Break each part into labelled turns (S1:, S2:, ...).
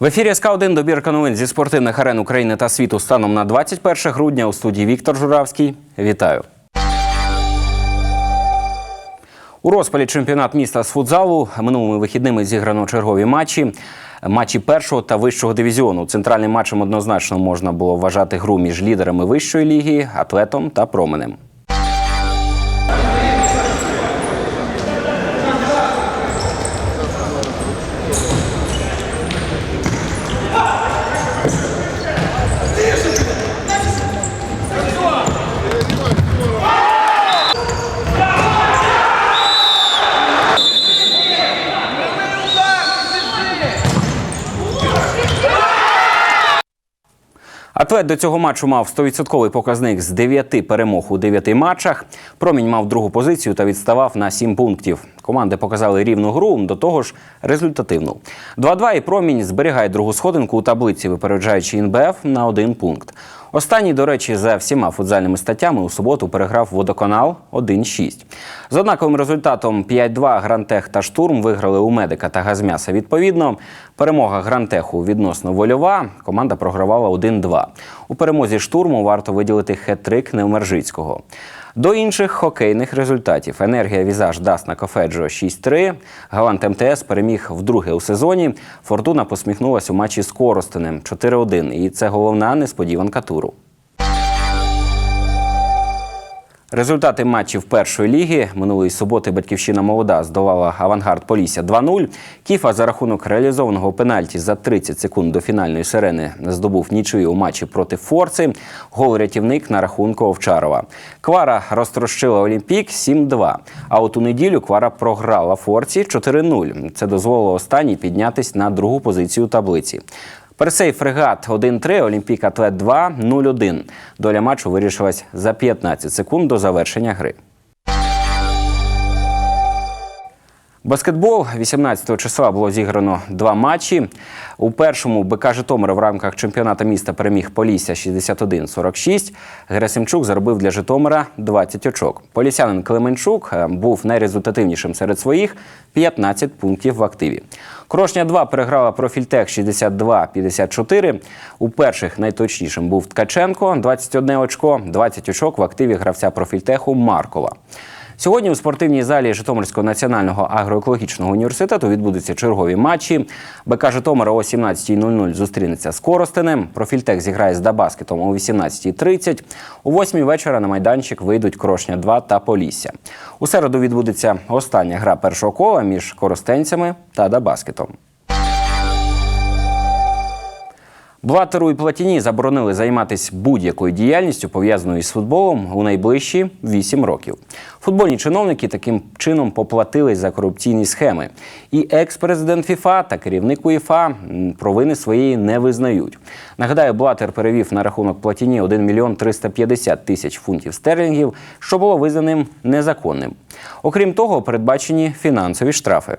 S1: В ефірі СК 1 добірка новин зі спортивних арен України та світу станом на 21 грудня у студії Віктор Журавський. Вітаю. У розпалі чемпіонат міста з футзалу минулими вихідними зіграно чергові матчі. Матчі першого та вищого дивізіону. Центральним матчем однозначно можна було вважати гру між лідерами вищої ліги, атлетом та променем. Атлет до цього матчу мав 100% показник з 9 перемог у 9 матчах. Промінь мав другу позицію та відставав на 7 пунктів. Команди показали рівну гру, до того ж результативну. 2-2 і промінь зберігає другу сходинку у таблиці, випереджаючи НБФ на один пункт. Останній, до речі, за всіма футзальними статтями у суботу переграв водоканал 1-6. З однаковим результатом 5-2 Грантех та Штурм виграли у медика та газмяса. Відповідно, перемога Грантеху відносно вольова. Команда програвала 1-2. У перемозі штурму варто виділити хет-трик Невмержицького. До інших хокейних результатів енергія Візаж Дас на Кофеджо 6-3. Галант МТС переміг вдруге у сезоні. Фортуна посміхнулася у матчі з Коростенем 4-1. І це головна несподіванка туру. Результати матчів першої ліги минулої суботи батьківщина молода здолала авангард Полісся 2-0. Кіфа за рахунок реалізованого пенальті за 30 секунд до фінальної сирени здобув нічию у матчі проти Форци. Гол рятівник на рахунку Овчарова. Квара розтрощила Олімпік 7-2. А от у неділю Квара програла Форці 4-0. Це дозволило останній піднятись на другу позицію таблиці. Персей фрегат 1-3, Олімпік Атлет 2, 0-1. Доля матчу вирішилась за 15 секунд до завершення гри. Баскетбол 18 числа було зіграно два матчі. У першому БК Житомира в рамках чемпіонату міста переміг Полісся 61-46. Герасимчук заробив для Житомира 20 очок. Полісянин Клеменчук е, був найрезультативнішим серед своїх 15 пунктів в активі. Крошня 2 переграла Профільтех 62-54. У перших найточнішим був Ткаченко 21 очко, 20 очок в активі гравця Профільтеху Маркова. Сьогодні у спортивній залі Житомирського національного агроекологічного університету відбудуться чергові матчі. БК Житомира о 17.00 зустрінеться з Коростенем. Профільтех зіграє з Дабаскетом о 18.30. О 8 вечора на майданчик вийдуть Крошня 2 та Полісся. У середу відбудеться остання гра першого кола між коростенцями та Дабаскетом. Блатеру і Платіні заборонили займатися будь-якою діяльністю, пов'язаною з футболом, у найближчі 8 років. Футбольні чиновники таким чином поплатили за корупційні схеми. І екс-президент ФІФА та керівник УЄФА провини своєї не визнають. Нагадаю, Блатер перевів на рахунок Платіні 1 мільйон 350 тисяч фунтів стерлінгів, що було визнаним незаконним. Окрім того, передбачені фінансові штрафи.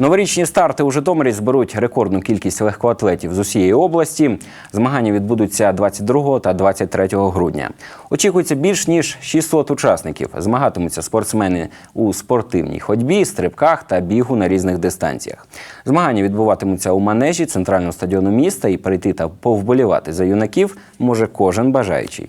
S1: Новорічні старти у Житомирі зберуть рекордну кількість легкоатлетів з усієї області. Змагання відбудуться 22 та 23 грудня. Очікується більш ніж 600 учасників. Змагатимуться спортсмени у спортивній ходьбі, стрибках та бігу на різних дистанціях. Змагання відбуватимуться у манежі центрального стадіону міста і прийти та повболівати за юнаків може кожен бажаючий.